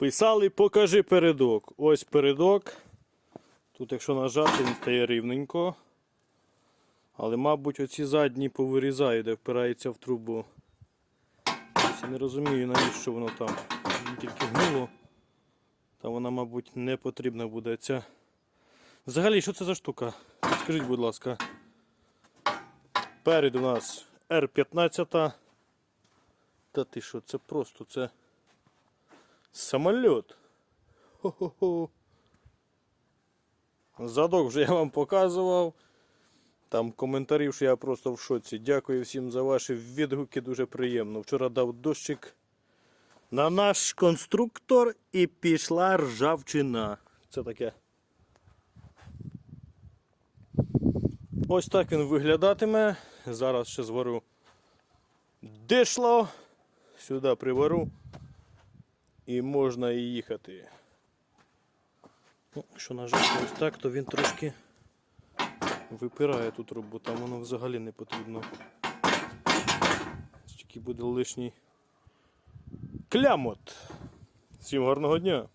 Писали, покажи передок. Ось передок. Тут, якщо нажати, він стає рівненько. Але, мабуть, оці задні повирізаю, де впирається в трубу. Я не розумію, навіщо воно там. Він тільки гнуло. Та вона, мабуть, не потрібна буде ця. Взагалі, що це за штука? Скажіть, будь ласка. Перед у нас R15. Та ти що, це просто це самоліт. Задок вже я вам показував. Там коментарів, що я просто в шоці. Дякую всім за ваші відгуки, дуже приємно. Вчора дав дощик на наш конструктор і пішла ржавчина. Це таке. Ось так він виглядатиме. Зараз ще зварю дишло. Сюди привару. І можна і їхати. Ну, Якщо нажати ось так, то він трошки випирає ту трубу, там воно взагалі не потрібно. Тільки буде лишній клямот. Всім гарного дня!